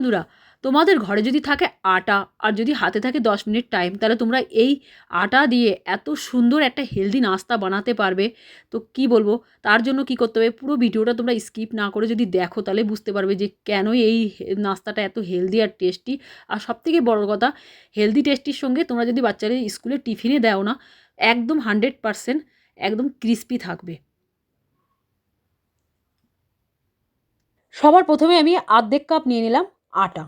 বন্ধুরা তোমাদের ঘরে যদি থাকে আটা, আর যদি হাতে থাকে দশ মিনিট টাইম তাহলে তোমরা এই আটা দিয়ে এত সুন্দর একটা হেলদি নাস্তা বানাতে পারবে। তো কি বলব, তার জন্য কি করতে হবে, পুরো ভিডিওটা তোমরা স্কিপ না করে যদি দেখো, তাহলে বুঝতে পারবে যে কেন এই নাস্তাটা এত হেলদি আর টেস্টি আর সবথেকে বড় কথা হেলদি টেস্টির সঙ্গে তোমরা যদি বাচ্চাদের স্কুলে টিফিনে দাও না, একদম হান্ড্রেড পারসেন্ট একদম ক্রিস্পি থাকবে। সবার প্রথমে আমি আর্ধেক কাপ নিয়ে নিলাম। আটা।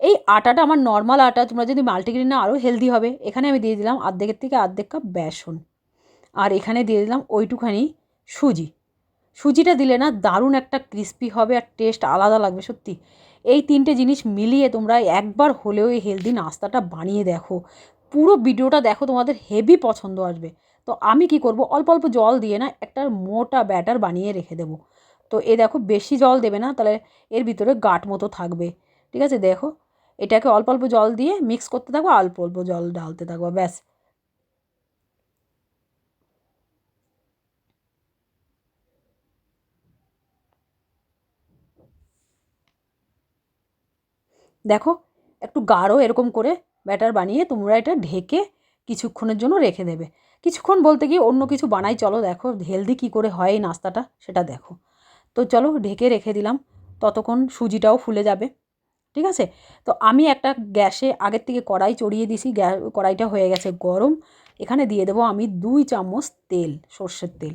এই আটাটা আমার নর্মাল আটা, তোমরা যদি মাল্টিগ্রেন না আরও হেলদি হবে। এখানে আমি দিয়ে দিলাম আর্ধেকের থেকে আর্ধেক কাপ বেসন। আর এখানে দিয়ে দিলাম ওইটুখানি সুজি। সুজিটা দিলে না দারুণ একটা ক্রিস্পি হবে আর টেস্ট আলাদা লাগবে, সত্যি। এই তিনটে জিনিস মিলিয়ে তোমরা একবার হলেও এই হেলদি নাস্তাটা বানিয়ে দেখো। পুরো ভিডিওটা দেখো, তোমাদের হেভি পছন্দ আসবে। তো আমি কি করব, অল্প অল্প জল দিয়ে না একটা মোটা ব্যাটার বানিয়ে রেখে দেবো। তো এ দেখো, বেশি জল দেবে না, তাহলে এর ভিতরে গাঁট মতো থাকবে। ঠিক আছে? দেখো, এটাকে অল্প অল্প জল দিয়ে মিক্স করতে থাকব, অল্প অল্প জল ঢালতে থাকব, ব্যাস। দেখো, একটু গাঢ় এরকম করে ব্যাটার বানিয়ে তোমরা এটা ঢেকে কিছুক্ষণের জন্য রেখে দেবে। কিছুক্ষণ বলতে গিয়ে অন্য কিছু বানাই, চলো দেখো হেলদি কী করে হয় এই নাস্তাটা, সেটা দেখো। তো চলো ঢেকে রেখে দিলাম, ততক্ষণ সুজিটাও ফুলে যাবে। ঠিক আছে? তো আমি একটা গ্যাসে আগের থেকে কড়াই চড়িয়ে দিছি কড়াইটা হয়ে গেছে গরম। এখানে দিয়ে দেবো আমি দুই চামচ তেল, সর্ষের তেল।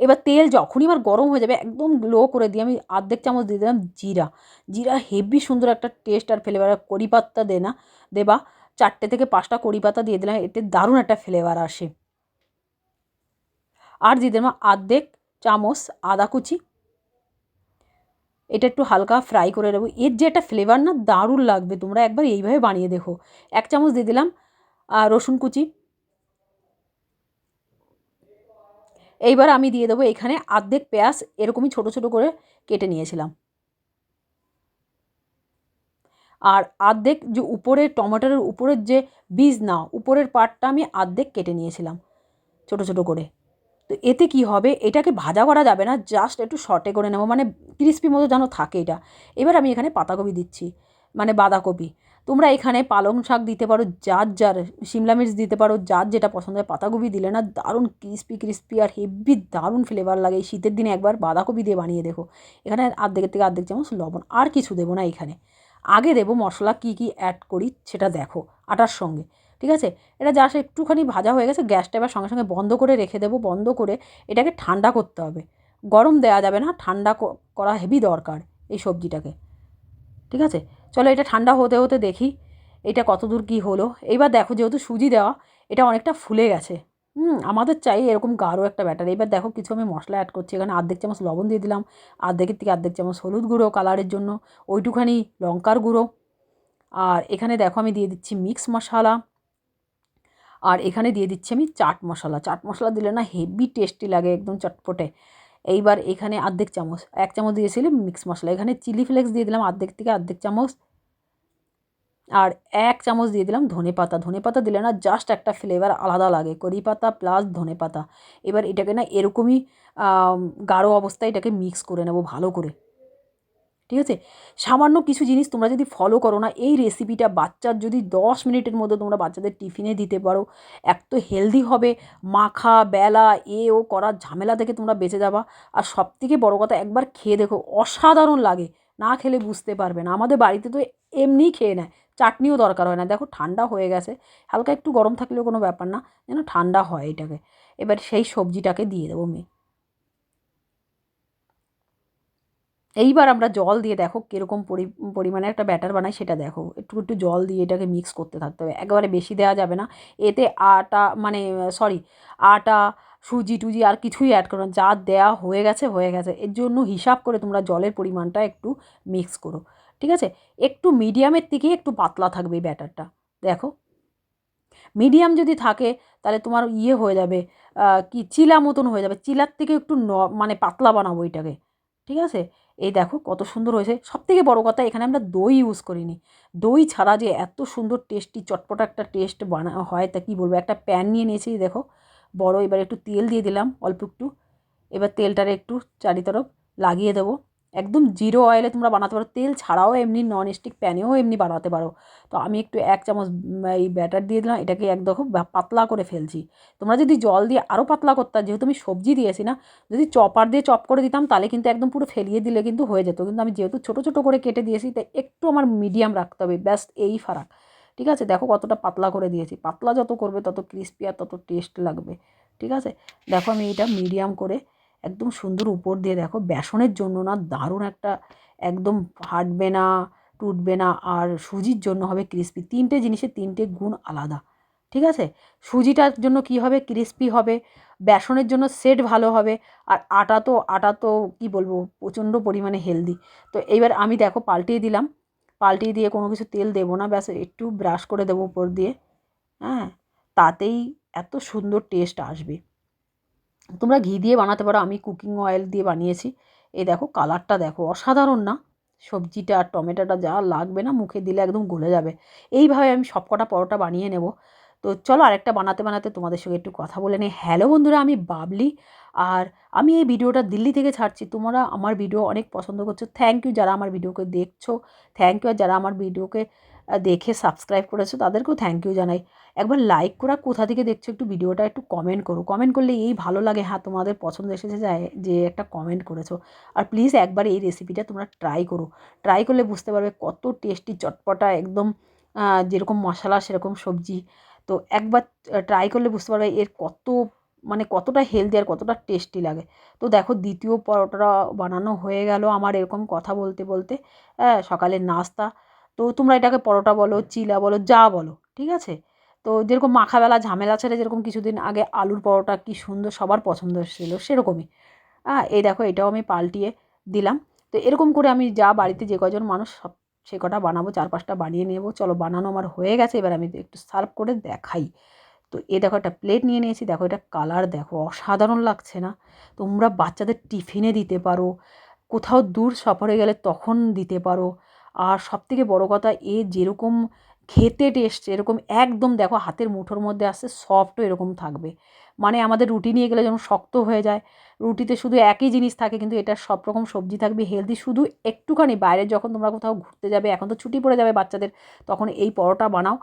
এবার তেল যখনই আমার গরম হয়ে যাবে, একদম লো করে দিয়ে আমি আর্ধেক চামচ দিয়ে দিলাম জিরা। জিরা হেভি সুন্দর একটা টেস্ট আর ফ্লেভার কড়ি পাত্তা দে না, দেবা। চারটে থেকে পাঁচটা কড়ি পাতা দিয়ে দিলাম, এতে দারুণ একটা ফ্লেভার আসে। আর দিয়ে দিলাম আর্ধেক চামচ আদা কুচি। এটা একটু হালকা ফ্রাই করে নেব। এর যে একটা ফ্লেভার না, দারুণ লাগবে। তোমরা একবার এইভাবে বানিয়ে দেখো। এক চামচ দিয়ে দিলাম রসুন কুচি। এইবার আমি দিয়ে দেবো এখানে আর্ধেক পেঁয়াজ, এরকমই ছোট ছোট করে কেটে নিয়েছিলাম। আর আর্ধেক যে উপরের টমেটোর উপরের যে বীজ না, উপরের পাটটা আমি আর্ধেক কেটে নিয়েছিলাম, ছোট ছোট করে। তো এতে কি হবে? এটাকে ভাজা করা যাবে না জাস্ট একটু শর্টে করে নেব মানে ক্রিস্পি মতো যেন থাকে এটা। এবার আমি এখানে পাতাকপি দিচ্ছি মানে বাঁধাকপি। তোমরা এখানে পালং শাক দিতে পারো, যার যার শিমলা মির্চ দিতে পারো, যার যেটা পছন্দ হয়, পাতাকপি দিলে না দারুণ ক্রিস্পি ক্রিস্পি আর হেভি দারুণ ফ্লেভার লাগে। এই শীতের দিনে একবার বাঁধাকপি দিয়ে বানিয়ে দেখো। এখানে আর্ধেকের থেকে আর্ধেক চামচ লবণ, আর কিছু দেবো না এখানে। আগে দেবো মশলা, কী কী অ্যাড করি সেটা দেখো, আটার সঙ্গে। ঠিক আছে? এটা জাস্ট একটুখানি ভাজা হয়ে গেছে, গ্যাসটা এবার সঙ্গে সঙ্গে বন্ধ করে রেখে দেবো। বন্ধ করে এটাকে ঠান্ডা করতে হবে। গরম দেওয়া যাবে না, ঠান্ডা করা হেভি দরকার এই সবজিটাকে। ঠিক আছে? চলো এটা ঠান্ডা হতে হতে দেখি এটা কত দূর কী হলো। এইবার দেখো যেহেতু সুজি দেওয়া, এটা অনেকটা ফুলে গেছে। হুম, আমাদের চাই এরকম গাঢ় একটা ব্যাটার। এবার দেখো কিছু আমি মশলা অ্যাড করছি। এখানে আর্ধেক চামচ লবণ দিয়ে দিলাম। আর্ধেকের থেকে আর্ধেক চামচ হলুদ গুঁড়ো কালারের জন্য। ওইটুখানি লঙ্কার গুঁড়ো। আর এখানে দেখো আমি দিয়ে দিচ্ছি মিক্স মশলা। আর এখানে দিয়ে দিচ্ছি আমি চাট মশলা। চাট মশলা দিলে না হেভি টেস্টি লাগে একদম চটপটে। এইবার এখানে আর্ধেক চামচ, এক চামচ দিয়েছিলাম মিক্স মশলা। এখানে চিলি ফ্লেক্স দিয়ে দিলাম আর্ধেক থেকে আর্ধেক চামচ। আর এক চামচ দিয়ে দিলাম ধনে পাতা। ধনে পাতা দিলে না জাস্ট একটা ফ্লেভার আলাদা লাগে করি পাতা প্লাস ধনে পাতা। এবার এটাকে না এরকমই গাঢ় অবস্থায় এটাকে মিক্স করে নেব ভালো করে। ঠিক আছে? সামান্য কিছু জিনিস তোমরা যদি ফলো করো না, এই রেসিপিটা বাচ্চার যদি দশ মিনিটের মধ্যে তোমরা বাচ্চাদের টিফিনে দিতে পারো। এক তো হেলদি হবে, মাখা, বেলা, এ, ও করার ঝামেলা থেকে তোমরা বেঁচে যাবা। আর সব থেকে বড়ো কথা, একবার খেয়ে দেখো, অসাধারণ লাগে। না খেলে বুঝতে পারবে না। আমাদের বাড়িতে তো এমনিই খেয়ে নেয়। চাটনিও দরকার হয় না। দেখো, ঠান্ডা হয়ে গেছে। হালকা একটু গরম থাকলেও কোনো ব্যাপার না, যেন ঠান্ডা হয় এটাকে। এবার সেই সবজিটাকে দিয়ে দেবো মেয়ে। এইবার আমরা জল দিয়ে দেখো কীরকম পরিমাণে একটা ব্যাটার বানাই, সেটা দেখো। একটু একটু জল দিয়ে এটাকে মিক্স করতে থাকতে হবে। একেবারে বেশি দেওয়া যাবে না। এতে আটা মানে সরি আটা, সুজি টুজি আর কিছুই অ্যাড করো যা দেওয়া হয়ে গেছে হয়ে গেছে। এর জন্য হিসাব করে তোমরা জলের পরিমাণটা একটু মিক্স করো। ঠিক আছে? একটু মিডিয়ামের থেকে একটু পাতলা থাকবে এই ব্যাটারটা। দেখো? মিডিয়াম যদি থাকে, তাহলে তোমার ইয়ে হয়ে যাবে কি, চিলা মতন হয়ে যাবে। চিলার থেকে একটু ন মানে পাতলা বানাবো এটাকে। ঠিক আছে? এই দেখো কত সুন্দর হয়েছে। সব থেকে বড়ো কথা, এখানে আমরা দই ইউজ করিনি। দই ছাড়া যে এত সুন্দর টেস্টি চটপট একটা টেস্ট বানা, হয়, তা কী বলব? একটা প্যান নিয়ে নিয়েছি, দেখো। বড়, এবার একটু তেল দিয়ে দিলাম, অল্প একটু। এবার তেলটারে একটু চারিতরফ লাগিয়ে দেবো। একদম জিরো অয়েলে তোমরা বানাতে পারো। তেল ছাড়াও এমনি নন স্টিক প্যানেও এমনি বানাতে পারো। তো আমি একটু এক চামচ এই ব্যাটার দিয়ে দিলাম। এটাকে একদম পাতলা করে ফেলছি। তোমরা যদি জল দিয়ে আরও পাতলা করতে, যেহেতু আমি সবজি দিয়েছি না, যদি চপার দিয়ে চপ করে দিতাম, তাহলে কিন্তু একদম পুরো ফেলিয়ে দিলে কিন্তু হয়ে যেত। কিন্তু আমি যেহেতু ছোটো ছোটো করে কেটে দিয়েছি, তাই একটু আমার মিডিয়াম রাখতে হবে। ব্যাস, এই ফারাক। ঠিক আছে? দেখো কতটা পাতলা করে দিয়েছি। পাতলা যত করবে, তত ক্রিস্পি আর তত টেস্ট লাগবে। ঠিক আছে? দেখো আমি এটা মিডিয়াম করে একদম সুন্দর উপর দিয়ে দেখো, বেসনের জন্য না দারুণ একটা একদম ফাটবে না, টুটবে না, আর সুজির জন্য হবে ক্রিস্পি তিনটে জিনিসের তিনটে গুণ আলাদা, ঠিক আছে? সুজিটার জন্য কি হবে? ক্রিস্পি হবে। বেসনের জন্য সেট ভালো হবে। আর আটা তো আটা তো কী বলব, প্রচণ্ড পরিমাণে হেলদি তো এইবার আমি দেখো পাল্টিয়ে দিলাম। পাল্টিয়ে দিয়ে কোনো কিছু তেল দেবো না, ব্যাস একটু ব্রাশ করে দেবো উপর দিয়ে হ্যাঁ? তাতেই এত সুন্দর টেস্ট আসবে। তোমরা ঘি দিয়ে বানাতে পারো। আমি কুকিং অয়েল দিয়ে বানিয়েছি। এই দেখো কালারটা দেখো, অসাধারণ না? সবজিটা আর টমেটোটা যা লাগবে না, মুখে দিলে একদম গলে যাবে। এইভাবে আমি সব কটা পরোটা বানিয়ে নেব। তো চলো আরেকটা বানাতে বানাতে তোমাদের সঙ্গে একটু কথা বলে নিই। হ্যালো বন্ধুরা, আমি বাবলি। আর আমি এই ভিডিওটা দিল্লি থেকে ছাড়ছি। তোমরা আমার ভিডিও অনেক পছন্দ করছ। থ্যাংক ইউ যারা আমার ভিডিওকে দেখছ। থ্যাংক ইউ আর যারা আমার ভিডিওকে দেখে সাবস্ক্রাইব করেছ, তাদেরকেও থ্যাংক ইউ জানাই। একবার লাইক করা কোথা থেকে দেখছ একটু ভিডিওটা একটু কমেন্ট করো। কমেন্ট করলে এই ভালো লাগে হ্যাঁ তোমাদের পছন্দ এসেছে যায় যে একটা কমেন্ট করেছ। আর প্লিজ একবার এই রেসিপিটা তোমরা ট্রাই করো। ট্রাই করলে বুঝতে পারবে কত টেস্টি চটপটা, একদম যেরকম মশলা, সেরকম সবজি। তো একবার ট্রাই করলে বুঝতে পারবে এর কত মানে কতটা হেলদি আর কতটা টেস্টি লাগে। তো দেখো, দ্বিতীয় পরোটা বানানো হয়ে গেল আমার এরকম কথা বলতে বলতে সকালের নাস্তা। তো তোমরা এটাকে পরোটা বলো, চিলা বলো, যা বলো, ঠিক আছে? তো যেরকম মাখাবেলা ঝামেলা ছেড়ে যেরকম কিছুদিন আগে আলুর পরোটা কী সুন্দর সবার পছন্দ ছিল, সেরকমই। হ্যাঁ এই দেখো এটাও আমি পাল্টিয়ে দিলাম। তো এরকম করে আমি যা বাড়িতে যে কজন মানুষ সব সে কটা বানাবো, চার পাঁচটা বানিয়ে নেব। চলো বানানো আমার হয়ে গেছে, এবার আমি একটু সার্ভ করে দেখাই। তো এ দেখো একটা প্লেট নিয়ে নিয়েছি, দেখো এটা কালার দেখো অসাধারণ লাগছে না? তোমরা বাচ্চাদের টিফিনে দিতে পারো, কোথাও দূর সফরে গেলে তখন দিতে পারো। আর সবথেকে বড় কথা, এ যেরকম খেতে টেস্ট এরকম একদম দেখো হাতের মুঠোর মধ্যে আসছে সফটও এরকম থাকবে। মানে আমাদের রুটি নিয়ে গেলে যেমন শক্ত হয়ে যায়, রুটিতে শুধু একই জিনিস থাকে কিন্তু এটা সব রকম সবজি থাকবে হেলদি শুধু একটুখানি। বাইরে যখন তোমরা কোথাও ঘুরতে যাবে, এখন তো ছুটি পড়ে যাবে বাচ্চাদের, তখন এই পরোটা বানাও।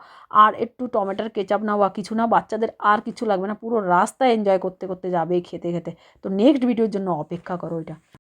আর একটু টমেটোর কেচাপ নাও বা কিছু না বাচ্চাদের আর কিছু লাগবে না, পুরো রাস্তা এনজয় করতে করতে যাবে খেতে খেতে। তো নেক্সট ভিডিওর জন্য অপেক্ষা করো এটা।